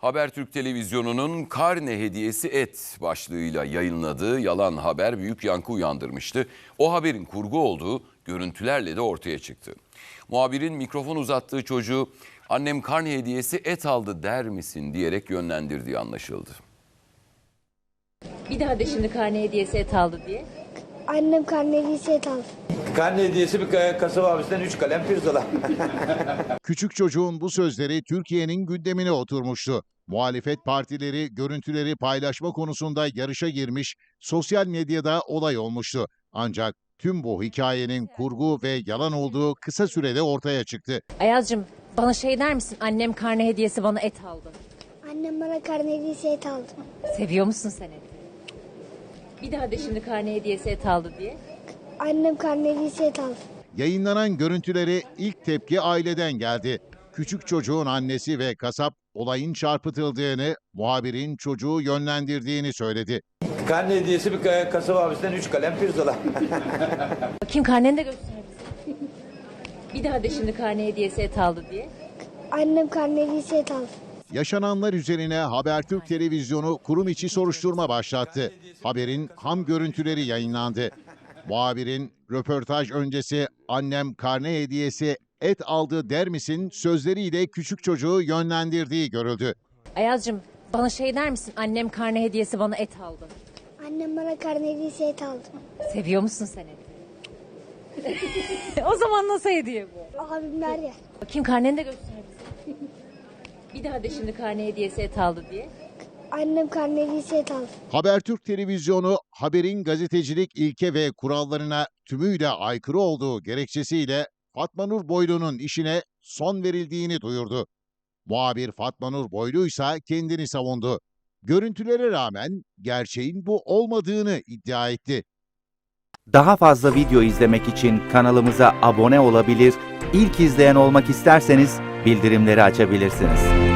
Habertürk Televizyonu'nun karne hediyesi et başlığıyla yayınladığı yalan haber büyük yankı uyandırmıştı. O haberin kurgu olduğu görüntülerle de ortaya çıktı. Muhabirin mikrofon uzattığı çocuğu annem karne hediyesi et aldı der misin diyerek yönlendirdiği anlaşıldı. Bir daha de şimdi karne hediyesi et aldı diye. Annem karneli set aldı. Karne hediyesi bir ka- kasaba abisinden 3 kalem pirzola. Küçük çocuğun bu sözleri Türkiye'nin gündemine oturmuştu. Muhalefet partileri görüntüleri paylaşma konusunda yarışa girmiş, sosyal medyada olay olmuştu. Ancak tüm bu hikayenin kurgu ve yalan olduğu kısa sürede ortaya çıktı. Ayaz'cığım bana şey der misin? Annem karne hediyesi bana et aldı. Annem bana karneli set aldı. Seviyor musun sen eti? Bir daha de şimdi karne hediyesi et aldı diye. Annem karneli set aldı. Yayınlanan görüntüleri ilk tepki aileden geldi. Küçük çocuğun annesi ve kasap olayın çarpıtıldığını, muhabirin çocuğu yönlendirdiğini söyledi. Karne hediyesi bir ka- kasaba abisinden 3 kalem pirzola. Bakayım karneni de göster bize. Bir daha de şimdi karne hediyesi et aldı diye. Annem karneli set aldı. Yaşananlar üzerine Habertürk Televizyonu kurum içi soruşturma başlattı. Haberin ham görüntüleri yayınlandı. Muhabirin röportaj öncesi annem karne hediyesi et aldı der misin sözleriyle küçük çocuğu yönlendirdiği görüldü. Ayaz'cığım bana şey der misin? Annem karne hediyesi bana et aldı. Annem bana karneli set aldı. Seviyor musun sen eti? o zaman nasıl hediye bu? Abimler ya. Bakayım karneni de göster bize. Bir daha de şimdi karne hediyesi et aldı diye. Annem karneli set aldı. Habertürk Televizyonu haberin gazetecilik ilke ve kurallarına tümüyle aykırı olduğu gerekçesiyle Fatma Nur Boylu'nun işine son verildiğini duyurdu. Muhabir Fatma Nur Boylu ise kendini savundu. Görüntülere rağmen gerçeğin bu olmadığını iddia etti. Daha fazla video izlemek için kanalımıza abone olabilir, ilk izleyen olmak isterseniz bildirimleri açabilirsiniz.